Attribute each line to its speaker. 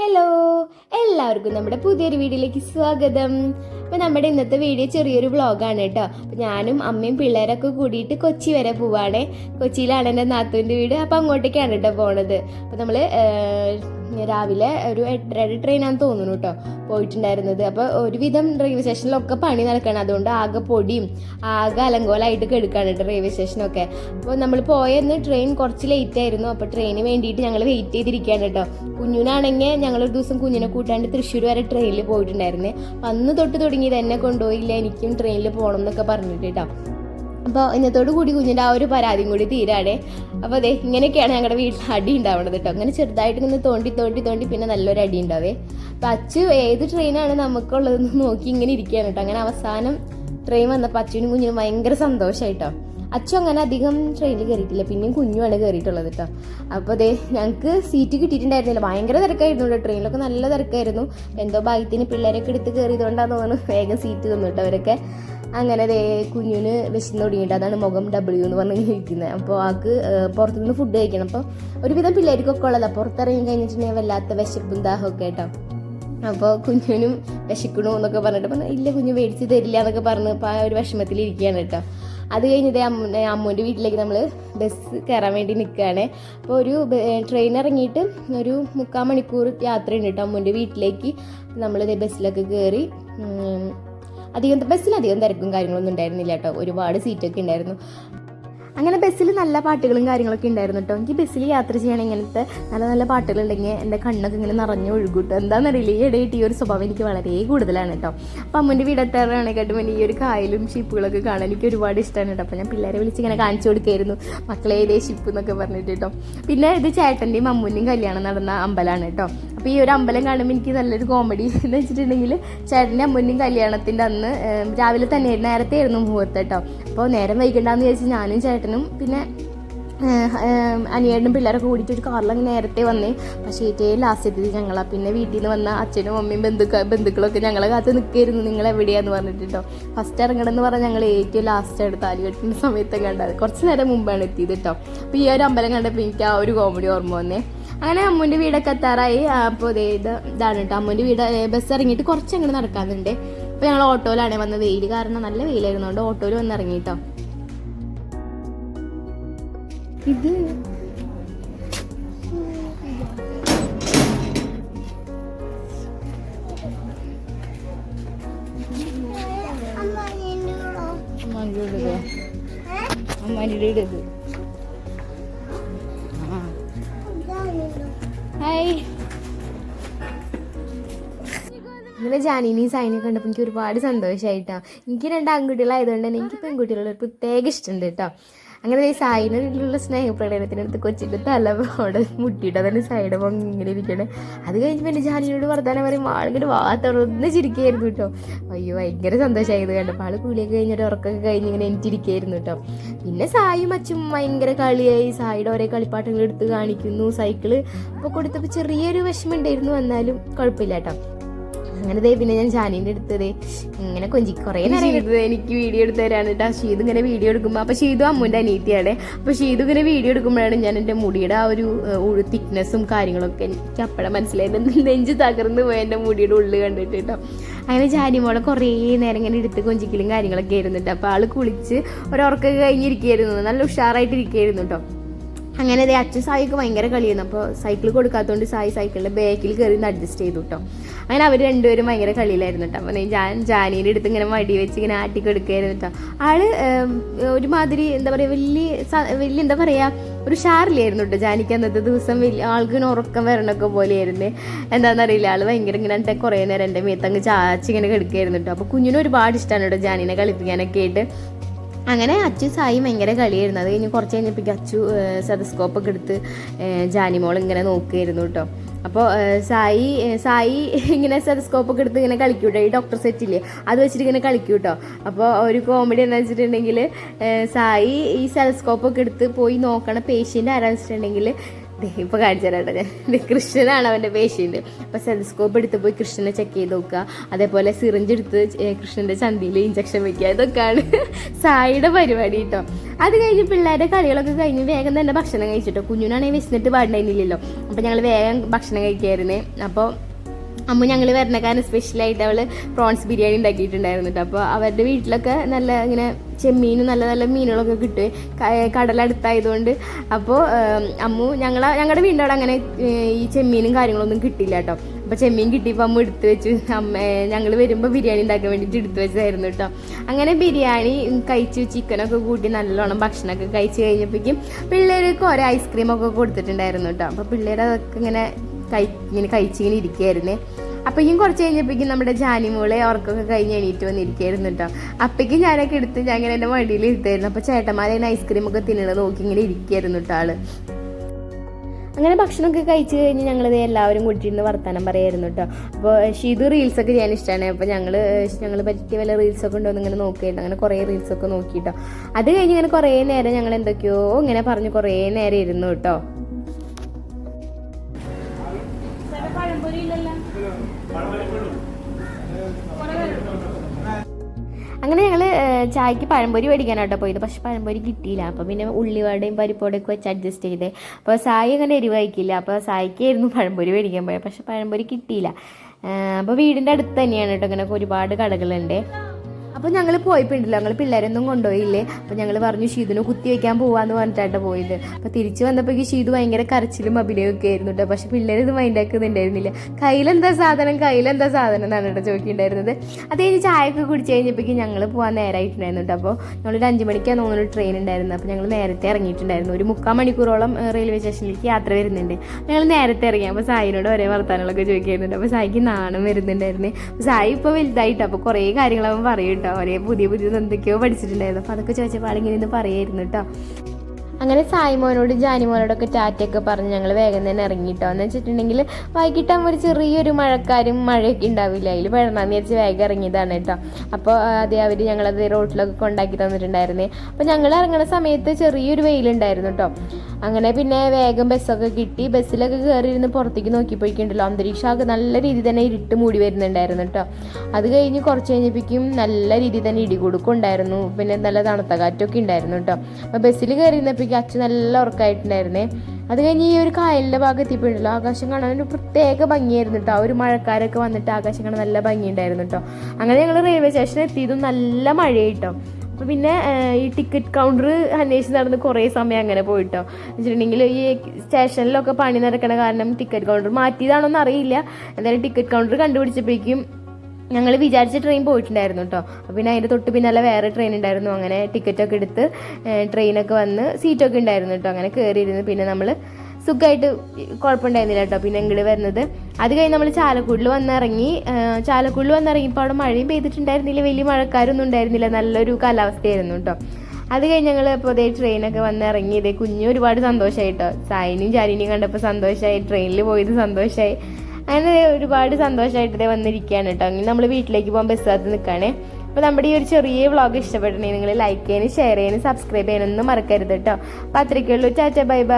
Speaker 1: Hello എല്ലാവർക്കും നമ്മുടെ പുതിയൊരു വീഡിയോയിലേക്ക് സ്വാഗതം. അപ്പോൾ നമ്മുടെ ഇന്നത്തെ വീഡിയോ ചെറിയൊരു വ്ളോഗാണ് കേട്ടോ. അപ്പോൾ ഞാനും അമ്മയും പിള്ളേരൊക്കെ കൂടിയിട്ട് കൊച്ചി വരെ പോവാണേ. കൊച്ചിയിലാണ് എന്റെ നാത്തുവിന്റെ വീട്. അപ്പോൾ അങ്ങോട്ടേക്കാണ് കേട്ടോ പോണത്. അപ്പോൾ നമ്മൾ രാവിലെ ഒരു എട്ടരയുടെ ട്രെയിനാണെന്ന് തോന്നുന്നു കേട്ടോ പോയിട്ടുണ്ടായിരുന്നത്. അപ്പോൾ ഒരുവിധം റെയിൽവേ സ്റ്റേഷനിലൊക്കെ പണി നടക്കണം. അതുകൊണ്ട് ആകെ പൊടിയും ആകെ അലങ്കോലായിട്ട് കെടുക്കാണ് കേട്ടോ റെയിൽവേ സ്റ്റേഷനൊക്കെ അപ്പോൾ നമ്മൾ പോയെന്ന് ട്രെയിൻ കുറച്ച് ലേറ്റ് ആയിരുന്നു. അപ്പോൾ ട്രെയിന് വേണ്ടിയിട്ട് ഞങ്ങൾ വെയിറ്റ് ചെയ്തിരിക്കുകയാണ് കേട്ടോ കുഞ്ഞുനാണെങ്കിൽ ഞങ്ങൾ ഒരു ദിവസം കുഞ്ഞിനെ കൂട്ടാണ്ട് തൃശ്ശൂർ വരെ ട്രെയിനിൽ പോയിട്ടുണ്ടായിരുന്നേ. അന്ന് തൊട്ട് തുടങ്ങിയത് എന്നെ കൊണ്ടുപോയില്ല എനിക്കും ട്രെയിനിൽ പോകണം എന്നൊക്കെ പറഞ്ഞിട്ട് കേട്ടോ അപ്പോൾ ഇന്നത്തോടു കൂടി കുഞ്ഞിന്റെ ആ ഒരു പരാതിയും കൂടി തീരാടെ അപ്പോൾ അതെ ഇങ്ങനെയൊക്കെയാണ് ഞങ്ങളുടെ വീട്ടിൽ അടി ഉണ്ടാവുന്നത് കേട്ടോ അങ്ങനെ ചെറുതായിട്ട് ഇങ്ങനെ തോണ്ടി തോണ്ടി തോണ്ടി പിന്നെ നല്ലൊരു അടി ഉണ്ടാവേ. അപ്പോൾ അച്ചു ഏത് ട്രെയിനാണ് നമുക്കുള്ളതെന്ന് നോക്കി ഇങ്ങനെ ഇരിക്കുകയാണ് കേട്ടോ അങ്ങനെ അവസാനം ട്രെയിൻ വന്നപ്പോൾ അച്ഛനും കുഞ്ഞിനും ഭയങ്കര സന്തോഷമായിട്ടോ അച്ഛൻ അങ്ങനെ അധികം ട്രെയിനിൽ കയറിയിട്ടില്ല പിന്നെയും കുഞ്ഞുമാണ് കയറിയിട്ടുള്ളത് കേട്ടോ അപ്പോൾ അതെ ഞങ്ങൾക്ക് സീറ്റ് കിട്ടിയിട്ടുണ്ടായിരുന്നില്ല. ഭയങ്കര തിരക്കായിരുന്നു കേട്ടോ ട്രെയിനിലൊക്കെ നല്ല തിരക്കായിരുന്നു. എന്തോ ഭാഗ്യത്തിന് പിള്ളേരൊക്കെ എടുത്ത് കയറിയതുകൊണ്ടാന്ന് തോന്നുന്നു വേഗം സീറ്റ് തന്നു കേട്ടോ അവരൊക്കെ. അങ്ങനെ ദേ കുഞ്ഞിന് വിശന്ന് തുടങ്ങിയിട്ട് അതാണ് മുഖം ഡബ്ല്യു എന്ന് പറഞ്ഞ് ഇരിക്കുന്നത്. അപ്പോൾ ആൾക്ക് പുറത്തുനിന്ന് ഫുഡ് കഴിക്കണം. അപ്പോൾ ഒരുവിധം പിള്ളേർക്കൊക്കെ ഉള്ളതാണ് പുറത്തിറങ്ങി കഴിഞ്ഞിട്ടുണ്ടെങ്കിൽ വല്ലാത്ത വിശപ്പും ദാഹമൊക്കെ കേട്ടോ അപ്പോൾ കുഞ്ഞിനും വിശക്കണു എന്നൊക്കെ പറഞ്ഞിട്ട് പറഞ്ഞു ഇല്ല കുഞ്ഞ് മേടിച്ച് തരില്ല എന്നൊക്കെ പറഞ്ഞ് ഇപ്പോൾ ആ ഒരു വിഷമത്തിൽ ഇരിക്കുകയാണ് കേട്ടോ. അത് കഴിഞ്ഞിട്ട് അമ്മ അമ്മൂന്റെ വീട്ടിലേക്ക് നമ്മൾ ബസ് കയറാൻ വേണ്ടി നിൽക്കുകയാണ് അപ്പോൾ ഒരു ട്രെയിൻ ഇറങ്ങിയിട്ട് ഒരു മുക്കാൽ മണിക്കൂർ യാത്രയുണ്ട് കേട്ടോ അമ്മൂന്റെ വീട്ടിലേക്ക്. നമ്മൾ ബസ്സിലൊക്കെ കയറി അധികം ബസ്സിൽ അധികം തിരക്കും കാര്യങ്ങളൊന്നും ഉണ്ടായിരുന്നില്ല കേട്ടോ. ഒരുപാട് സീറ്റൊക്കെ ഉണ്ടായിരുന്നു. അങ്ങനെ ബസ്സിൽ നല്ല പാട്ടുകളും കാര്യങ്ങളൊക്കെ ഉണ്ടായിരുന്നു കേട്ടോ എനിക്ക് ബസ്സിൽ യാത്ര ചെയ്യണം ഇങ്ങനത്തെ നല്ല നല്ല പാട്ടുകളുണ്ടെങ്കിൽ എന്റെ കണ്ണൊക്കെ ഇങ്ങനെ നിറഞ്ഞു ഒഴുകൂട്ടോ കേട്ടോ എന്താണെന്നറിയില്ല ഈ ഇടയിട്ട് ഈ ഒരു സ്വഭാവം എനിക്ക് വളരെ കൂടുതലാണ് കേട്ടോ അപ്പം അമ്മന്റെ വീടെത്താറാണെങ്കിൽ മുന്നേ ഈ ഒരു കായലും ഷിപ്പുകളൊക്കെ കാണാൻ എനിക്ക് ഒരുപാട് ഇഷ്ടമാണ് കേട്ടോ അപ്പോൾ ഞാൻ പിള്ളേരെ വിളിച്ച് ഇങ്ങനെ കാണിച്ചു കൊടുക്കായിരുന്നു. മക്കളെ ഏതേ ഷിപ്പ് എന്നൊക്കെ പറഞ്ഞിട്ട് കേട്ടോ പിന്നെ ഇത് ചേട്ടന്റെയും അമ്മൂന്റെയും കല്യാണം നടന്ന അമ്പലമാണ് കേട്ടോ അപ്പോൾ ഈ ഒരു അമ്പലം കാണുമ്പോൾ എനിക്ക് നല്ലൊരു കോമഡി എന്ന് വെച്ചിട്ടുണ്ടെങ്കിൽ ചേട്ടന്റെ അമ്മൂന്റെയും കല്യാണത്തിന്റെ അന്ന് രാവിലെ തന്നെ നേരത്തെ ആയിരുന്നു മുഹൂർത്തം കേട്ടോ അപ്പോൾ നേരം വൈകണ്ടെന്ന് വിചാരിച്ച് ഞാനും ചേട്ടനും പിന്നെ അനിയേട്ടനും പിള്ളേരൊക്കെ കൂടിയിട്ട് ഒരു കാറിൽ അങ്ങ് നേരത്തെ വന്നേ. പക്ഷേ ഏറ്റവും ലാസ്റ്റ് എത്തിയത് ഞങ്ങളാണ് പിന്നെ വീട്ടിൽ നിന്ന് വന്ന അച്ഛനും അമ്മയും ബന്ധുക്ക ബന്ധുക്കളൊക്കെ ഞങ്ങളെ കാത്ത് നിൽക്കായിരുന്നു നിങ്ങൾ എവിടെയാന്ന് പറഞ്ഞിട്ട് കേട്ടോ ഫസ്റ്റ് ഇറങ്ങണമെന്ന് പറഞ്ഞാൽ ഞങ്ങൾ ഏറ്റവും ലാസ്റ്റ് എടുത്ത് താലി കെട്ടുന്ന സമയത്ത് കണ്ടത്. കുറച്ച് നേരം മുമ്പാണ് എത്തിയത് കേട്ടോ അപ്പോൾ ഈ ഒരു അമ്പലം കണ്ടപ്പോൾ എനിക്ക് ആ ഒരു കോമഡി ഓർമ്മ വന്നേ. അങ്ങനെ അമ്മൂന്റെ വീടൊക്കെ എത്താറായി. അപ്പോൾ ഇത് ഇതാണ് കേട്ടോ അമ്മൂന്റെ വീട് ബസ് ഇറങ്ങിയിട്ട് കുറച്ച് അങ്ങോട്ട് നടക്കാനുണ്ട് അപ്പോൾ ഞങ്ങൾ ഓട്ടോയിലാണ് വന്നത്. വെയിൽ കാരണം നല്ല വെയിലായിരുന്നുകൊണ്ട് ഓട്ടോയിൽ വന്ന് ഇറങ്ങി കേട്ടോ ഇത് അമ്മാന്റെ വീട് അമ്മാന്റെ വീട് ഇത് ഹായ് ഇന്നലെ ജാനിനെയും സൈനെ കണ്ടപ്പോൾ എനിക്ക് ഒരുപാട് സന്തോഷമായിട്ടോ എനിക്ക് രണ്ട് ആൺകുട്ടികളായതുകൊണ്ട് തന്നെ എനിക്ക് പെൺകുട്ടികളുടെ ഒരു പ്രത്യേക ഇഷ്ടമുണ്ട് കേട്ടോ. അങ്ങനെ ഈ സായിനുള്ള സ്നേഹപ്രകടനത്തിനടുത്ത് കൊച്ചിന്റെ തല അവിടെ മുട്ടിയിട്ട് അതാണ് സൈഡ് പൊങ്ങി ഇങ്ങനെ ഇരിക്കണേ. അത് കഴിഞ്ഞ് പിന്നെ ജാനിയോട് വർത്താനം പറയുമ്പോൾ ആളിങ്ങനെ വാ തുറന്ന് ചിരിക്കുകയായിരുന്നു കേട്ടോ. അയ്യോ ഭയങ്കര സന്തോഷമായത് കണ്ടപ്പോൾ ആൾ കുളിയൊക്കെ കഴിഞ്ഞിട്ട് ഉറക്കൊക്കെ കഴിഞ്ഞ് ഇങ്ങനെ എനിച്ചിരിക്കുകയായിരുന്നു കേട്ടോ. പിന്നെ സായും അച്ഛനും ഭയങ്കര കളിയായി. സായിയുടെ ഓരോ കളിപ്പാട്ടങ്ങൾ എടുത്ത് കാണിക്കുന്നു സൈക്കിൾ അപ്പോൾ കൊടുത്തപ്പോൾ ചെറിയൊരു വിഷമം ഉണ്ടായിരുന്നു എന്നാലും കുഴപ്പമില്ല കേട്ടോ. അങ്ങനെ ദേ പിന്നെ ഞാൻ ജാനീന്റെ അടുത്തത് ഇങ്ങനെ കൊഞ്ചി കുറേ നേരം എടുത്തത് എനിക്ക് വീഡിയോ എടുത്ത് തരാണ് കേട്ടോ ഷീതു ഇങ്ങനെ വീഡിയോ എടുക്കുമ്പോൾ അപ്പോൾ ഷീതു അമ്മൂന്റെ അനീത്തിയാണ് അപ്പോൾ ഷീതു ഇങ്ങനെ വീഡിയോ എടുക്കുമ്പോഴാണ് ഞാൻ എന്റെ മുടിയുടെ ആ ഒരു തിക്നെസ്സും കാര്യങ്ങളൊക്കെ എനിക്ക് അപ്പോഴാണ് മനസ്സിലായത്. നെഞ്ച് തകർന്ന് പോയ എന്റെ മുടിയുടെ ഉള്ളിൽ കണ്ടിട്ട് കേട്ടോ അങ്ങനെ ജാനിമോളെ കുറേ നേരം ഇങ്ങനെ എടുത്ത് കൊഞ്ചിക്കലും കാര്യങ്ങളൊക്കെ ആയിരുന്നു കേട്ടോ അപ്പോൾ ആൾ കുളിച്ച് ഒരു ഒരുറക്കൊക്കെ കഴിഞ്ഞിരിക്കുകയായിരുന്നു. നല്ല ഉഷാറായിട്ടിരിക്കുകയായിരുന്നു കേട്ടോ അങ്ങനെ അതേ അച്ഛൻ സായിക്ക് ഭയങ്കര കളിയായിരുന്നു. അപ്പോൾ സൈക്കിൾ കൊടുക്കാത്തതുകൊണ്ട് സായി സൈക്കിളിന്റെ ബാക്കിൽ കയറി അഡ്ജസ്റ്റ് ചെയ്തു കേട്ടോ അങ്ങനെ അവർ രണ്ടുപേരും ഭയങ്കര കളിയിലായിരുന്നു കേട്ടോ അപ്പോൾ ഞാൻ ജാനീന്റെ അടുത്ത് ഇങ്ങനെ മടി വെച്ച് ഇങ്ങനെ ആട്ടി കൊടുക്കുകയായിരുന്നു കേട്ടോ ആൾ ഒരുമാതിരി എന്താ പറയുക വലിയ വലിയ എന്താ പറയുക ഒരു ഷാറിലായിരുന്നു കേട്ടോ ജാനിക്ക് അന്നത്തെ ദിവസം. വലിയ ആൾക്ക് ഇങ്ങനെ ഉറക്കം വരണൊക്കെ പോലെയായിരുന്നു. എന്താണെന്നറിയില്ല ആൾ ഭയങ്കര ഇങ്ങനെ എന്റെ കുറേ നേരം എന്റെ മേത്തങ്ങ് ചാച്ചിങ്ങനെ കിടക്കുകയായിരുന്നു കേട്ടോ അപ്പോൾ കുഞ്ഞിന് ഒരുപാട് ഇഷ്ടമാണ് കേട്ടോ ജാനീനെ കളിപ്പിക്കാനൊക്കെ ആയിട്ട്. അങ്ങനെ അച്ചു സായി ഭയങ്കര കളിയായിരുന്നു. അത് കഴിഞ്ഞ് കുറച്ച് കഴിഞ്ഞപ്പോഴേക്കും അച്ചു സെതസ്കോപ്പൊക്കെ എടുത്ത് ജാനിമോൾ ഇങ്ങനെ നോക്കുകയായിരുന്നു കേട്ടോ. അപ്പോൾ സായി സായി ഇങ്ങനെ സെതസ്കോപ്പൊക്കെ എടുത്ത് ഇങ്ങനെ കളിക്കൂട്ടോ. ഈ ഡോക്ടർ സെറ്റില്ലേ അത് വെച്ചിട്ട് ഇങ്ങനെ കളിക്കൂട്ടോ അപ്പോൾ ഒരു കോമഡി എന്താ വെച്ചിട്ടുണ്ടെങ്കിൽ സായി ഈ സെലസ്കോപ്പൊക്കെ എടുത്ത് പോയി നോക്കണ പേഷ്യന്റ് ആരാന്ന് വെച്ചിട്ടുണ്ടെങ്കിൽ ദേ ഇപ്പൊ കാണിച്ചു തരാം ഞാൻ കൃഷ്ണനാണ് അവന്റെ പേഷ്യന്റ് അപ്പൊ സെൻസ്കോപ്പ് എടുത്ത് പോയി കൃഷ്ണനെ ചെക്ക് ചെയ്ത് നോക്കുക. അതേപോലെ സിറിഞ്ച് എടുത്ത് കൃഷ്ണന്റെ ചന്തിയിൽ ഇഞ്ചക്ഷൻ വെക്കുക. ഇതൊക്കെയാണ് സായിയുടെ പരിപാടി കേട്ടോ. അത് കഴിഞ്ഞ് പിള്ളേരുടെ കളികളൊക്കെ കഴിഞ്ഞ് വേഗം തന്നെ ഭക്ഷണം കഴിച്ചിട്ടോ. കുഞ്ഞിനാണെങ്കിൽ വിശന്നിട്ട് പാടുണ്ടായിരുന്നില്ലല്ലോ. അപ്പൊ ഞങ്ങൾ വേഗം ഭക്ഷണം കഴിക്കായിരുന്നേ. അപ്പോൾ അമ്മ ഞങ്ങൾ വരണ കാരണം സ്പെഷ്യലായിട്ട് അവൾ പ്രോൺസ് ബിരിയാണി ഉണ്ടാക്കിയിട്ടുണ്ടായിരുന്നു കേട്ടോ അപ്പോൾ അവരുടെ വീട്ടിലൊക്കെ നല്ല ഇങ്ങനെ ചെമ്മീനും നല്ല നല്ല മീനുകളൊക്കെ കിട്ടും. കടലടുത്തായതുകൊണ്ട് അപ്പോൾ അമ്മു ഞങ്ങളെ ഞങ്ങളുടെ വീടിന്റെ അങ്ങനെ ഈ ചെമ്മീനും കാര്യങ്ങളൊന്നും കിട്ടിയില്ല കേട്ടോ അപ്പോൾ ചെമ്മീൻ കിട്ടിയപ്പോൾ അമ്മ എടുത്തു വെച്ച് അമ്മ ഞങ്ങൾ വരുമ്പോൾ ബിരിയാണി ഉണ്ടാക്കാൻ വേണ്ടിയിട്ട് എടുത്തു വെച്ചായിരുന്നു കേട്ടോ അങ്ങനെ ബിരിയാണി കഴിച്ചു ചിക്കനൊക്കെ കൂട്ടി നല്ലോണം ഭക്ഷണമൊക്കെ കഴിച്ച് കഴിഞ്ഞപ്പോഴേക്കും പിള്ളേർക്ക് ഓരോ ഐസ്ക്രീമൊക്കെ കൊടുത്തിട്ടുണ്ടായിരുന്നു കേട്ടോ അപ്പോൾ പിള്ളേർ അതൊക്കെ ഇങ്ങനെ കഴി ഇങ്ങനെ കഴിച്ചിങ്ങനെ ഇരിക്കുകയായിരുന്നേ അപ്പോഴേക്കും കുറച്ച് കഴിഞ്ഞപ്പോഴേക്കും നമ്മുടെ ജാനിമോളെ ഉറക്കമൊക്കെ കഴിഞ്ഞ് എണീറ്റ് വന്നിരിക്കുകയായിരുന്നു കേട്ടോ. അപ്പോഴേക്കും ഞാനൊക്കെ എടുത്ത് ഞാൻ ഇങ്ങനെ എന്റെ വണ്ടിയിൽ ഇരുത്തായിരുന്നു. അപ്പോൾ ചേട്ടന്മാരെ ഐസ്ക്രീം ഒക്കെ തിന്നണത് നോക്കി ഇങ്ങനെ ഇരിക്കുകയായിരുന്നു കേട്ടോ ആൾ. അങ്ങനെ ഭക്ഷണമൊക്കെ കഴിച്ച് കഴിഞ്ഞ് ഞങ്ങളിത് എല്ലാവരും കൂട്ടിയിരുന്ന് വർത്താനം പറയായിരുന്നു കേട്ടോ. അപ്പോൾ ഷീത് റീൽസൊക്കെ ചെയ്യാൻ ഇഷ്ടമാണ് അപ്പോൾ ഞങ്ങൾ ഞങ്ങൾ പറ്റിയ വല്ല റീൽസൊക്കെ ഉണ്ടോ എന്ന് ഇങ്ങനെ നോക്കിയിട്ട് അങ്ങനെ കുറേ റീൽസൊക്കെ നോക്കിയിട്ടോ അത് കഴിഞ്ഞ് ഇങ്ങനെ കുറേ നേരം ഞങ്ങൾ എന്തൊക്കെയോ ഇങ്ങനെ പറഞ്ഞ് കുറേ നേരം ഇരുന്നു കേട്ടോ. അങ്ങനെ ഞങ്ങൾ ചായക്ക് പഴംപൊരി മേടിക്കാനാട്ടോ പോയത്. പക്ഷെ പഴംപൊരി കിട്ടിയില്ല. അപ്പോൾ പിന്നെ ഉള്ളിവടയും പരിപ്പോടൊക്കെ വെച്ച് അഡ്ജസ്റ്റ് ചെയ്ത്. അപ്പോൾ സായി അങ്ങനെ എരിവായിക്കില്ല. അപ്പോൾ സായിക്കായിരുന്നു പഴംപൊരി മേടിക്കാൻ പോയത് പക്ഷെ പഴംപൊരി കിട്ടിയില്ല. അപ്പോൾ വീടിന്റെ അടുത്ത് തന്നെയാണ് കേട്ടോ ഇങ്ങനെ ഒരുപാട് കടകളുണ്ട്. അപ്പോൾ ഞങ്ങൾ പോയപ്പോണ്ടല്ലോ ഞങ്ങൾ പിള്ളേരൊന്നും കൊണ്ടുപോയില്ലേ? അപ്പോൾ ഞങ്ങൾ പറഞ്ഞു ഷീതുനെ കുത്തി വയ്ക്കാൻ പോവാന്ന് പറഞ്ഞിട്ടാണ് പോയത്. അപ്പോൾ തിരിച്ചു വന്നപ്പോഴേക്ക് ഷീദ് ഭയങ്കര കരച്ചിലും അഭിനയമൊക്കെ ആയിരുന്നു കേട്ടോ. പക്ഷെ പിള്ളേർ ഇത് മൈൻഡാക്കുന്നുണ്ടായിരുന്നില്ല കയ്യിലെന്താ സാധനം? കയ്യിലെന്താ സാധനം? എന്നാണ് കേട്ടോ ചോദിക്കുന്നുണ്ടായിരുന്നത്. അത് കഴിഞ്ഞ് ചായയൊക്കെ കുടിച്ച് കഴിഞ്ഞപ്പോഴേക്കും ഞങ്ങൾ പോകാൻ നേരമായിട്ടുണ്ടായിരുന്നു കേട്ടോ. അപ്പോൾ ഞങ്ങളൊരു അഞ്ച് മണിക്കാണ് തോന്നുന്നു ട്രെയിൻ ഉണ്ടായിരുന്നു അപ്പോൾ ഞങ്ങൾ നേരത്തെ ഇറങ്ങിയിട്ടുണ്ടായിരുന്നു. ഒരു മുക്കാൽ മണിക്കൂറോളം റെയിൽവേ സ്റ്റേഷനിലേക്ക് യാത്ര വരുന്നുണ്ട്. ഞങ്ങൾ നേരത്തെ ഇറങ്ങി. അപ്പോൾ സായിനോട് ഒരേ വർത്താനങ്ങളൊക്കെ ചോദിക്കുന്നുണ്ട്. അപ്പോൾ സായിക്ക് നാണം വരുന്നുണ്ടായിരുന്നു. സായി ഇപ്പോൾ വലുതായിട്ട്. അപ്പോൾ കുറേ കാര്യങ്ങൾ പറയും കേട്ടോ. ഒരേ പുതിയ പുതിയത് എന്തൊക്കെയോ പഠിച്ചിട്ടുണ്ടായിരുന്നു. അപ്പോൾ അതൊക്കെ ചോദിച്ചപ്പോൾ ആളിങ്ങനെ ഇന്ന് പറയായിരുന്നു കേട്ടോ. അങ്ങനെ സായിമോനോട് ജാനിമോനോടൊക്കെ ടാറ്റയൊക്കെ പറഞ്ഞ് ഞങ്ങൾ വേഗം തന്നെ ഇറങ്ങിയിട്ടോ എന്ന് വെച്ചിട്ടുണ്ടെങ്കിൽ വൈകിട്ടാകുമ്പോൾ ഒരു ചെറിയൊരു മഴക്കാരും മഴയൊക്കെ ഉണ്ടാവില്ല? അതിൽ പെടണമെന്ന് വിചാരിച്ച് വേഗം ഇറങ്ങിയതാണ് കേട്ടോ. അപ്പോൾ അതേ അവർ ഞങ്ങളത് റോട്ടിലൊക്കെ കൊണ്ടാക്കി തന്നിട്ടുണ്ടായിരുന്നേ. അപ്പോൾ ഞങ്ങൾ ഇറങ്ങുന്ന സമയത്ത് ചെറിയൊരു വെയിലുണ്ടായിരുന്നു കേട്ടോ. അങ്ങനെ പിന്നെ വേഗം ബസ്സൊക്കെ കിട്ടി. ബസ്സിലൊക്കെ കയറി ഇരുന്ന് പുറത്തേക്ക് നോക്കിപ്പോയിക്കുണ്ടല്ലോ അന്തരീക്ഷമൊക്കെ നല്ല രീതിയിൽ തന്നെ ഇരുട്ട് മൂടി വരുന്നുണ്ടായിരുന്നു കേട്ടോ. അത് കഴിഞ്ഞ് കുറച്ച് കഴിഞ്ഞപ്പോഴേക്കും നല്ല രീതിയിൽ തന്നെ ഇടികൊടുക്കുണ്ടായിരുന്നു. പിന്നെ നല്ല തണുത്ത കാറ്റൊക്കെ ഉണ്ടായിരുന്നു കേട്ടോ. അപ്പോൾ ബസ്സിൽ കയറി ഇരുന്നപ്പോഴേക്കും അച്ഛൻ നല്ല ഉറക്കമായിട്ടുണ്ടായിരുന്നേ അത് കഴിഞ്ഞ് ഈ ഒരു കായലിന്റെ ഭാഗം എത്തിയപ്പോഴല്ലോ ആകാശം കാണാൻ ഒരു പ്രത്യേക ഭംഗിയായിരുന്നു കേട്ടോ ആ ഒരു മഴക്കാരൊക്കെ വന്നിട്ട് ആകാശം കാണാൻ നല്ല ഭംഗിയുണ്ടായിരുന്നു കേട്ടോ അങ്ങനെ ഞങ്ങൾ റെയിൽവേ സ്റ്റേഷനിൽ എത്തിയതും നല്ല മഴയായിട്ടോ അപ്പോൾ പിന്നെ ഈ ടിക്കറ്റ് കൗണ്ടർ അന്വേഷിച്ച് നടന്ന് കുറേ സമയം അങ്ങനെ പോയിട്ടോ. വെച്ചിട്ടുണ്ടെങ്കിൽ ഈ സ്റ്റേഷനിലൊക്കെ പണി നടക്കണ കാരണം ടിക്കറ്റ് കൗണ്ടർ മാറ്റിയതാണോന്ന് അറിയില്ല. എന്തായാലും ടിക്കറ്റ് കൗണ്ടർ കണ്ടുപിടിച്ചപ്പോഴേക്കും ഞങ്ങൾ വിചാരിച്ച ട്രെയിൻ പോയിട്ടുണ്ടായിരുന്നു കേട്ടോ പിന്നെ അതിന്റെ തൊട്ട് പിന്നാലെ വേറെ ട്രെയിൻ ഉണ്ടായിരുന്നു. അങ്ങനെ ടിക്കറ്റൊക്കെ എടുത്ത് ട്രെയിനൊക്കെ വന്ന് സീറ്റൊക്കെ ഉണ്ടായിരുന്നു കേട്ടോ അങ്ങനെ കയറിയിരുന്നു പിന്നെ നമ്മൾ സുഖമായിട്ട് കുഴപ്പമുണ്ടായിരുന്നില്ല കേട്ടോ പിന്നെ ഇങ്ങോട്ട് വരുന്നത്. അത് കഴിഞ്ഞ് നമ്മൾ ചാലക്കുടിൽ വന്നിറങ്ങി. ചാലക്കുടിൽ വന്നിറങ്ങിയപ്പോൾ അവിടെ മഴയും പെയ്തിട്ടുണ്ടായിരുന്നില്ല. വലിയ മഴക്കാരൊന്നും ഉണ്ടായിരുന്നില്ല. നല്ലൊരു കാലാവസ്ഥയായിരുന്നു കേട്ടോ അത് കഴിഞ്ഞ് ഞങ്ങൾ ഇപ്പോൾ ഇതേ ട്രെയിനൊക്കെ വന്ന് ഇറങ്ങി ഇതേ കുഞ്ഞ് ഒരുപാട് സന്തോഷമായി കേട്ടോ സായിനിയും ജാനിനെയും കണ്ടപ്പോൾ സന്തോഷമായി ട്രെയിനിൽ പോയത് സന്തോഷമായി അങ്ങനെ ഒരുപാട് സന്തോഷമായിട്ട് ഇതേ വന്നിരിക്കുകയാണ് കേട്ടോ അങ്ങനെ നമ്മൾ വീട്ടിലേക്ക് പോകാൻ ബസ്സുകാർ നിൽക്കുകയാണ് അപ്പോൾ നമ്മുടെ ഈ ഒരു ചെറിയ വ്ളോഗ് ഇഷ്ടപ്പെട്ടിട്ടുണ്ടെങ്കിൽ നിങ്ങൾ ലൈക്ക് ചെയ്യാനും ഷെയർ ചെയ്യാനും സബ്സ്ക്രൈബ് ചെയ്യാനൊന്നും മറക്കരുത് കേട്ടോ അപ്പോൾ അത്രയ്ക്കുള്ളൂ ചാച്ച ബൈ ബൈ.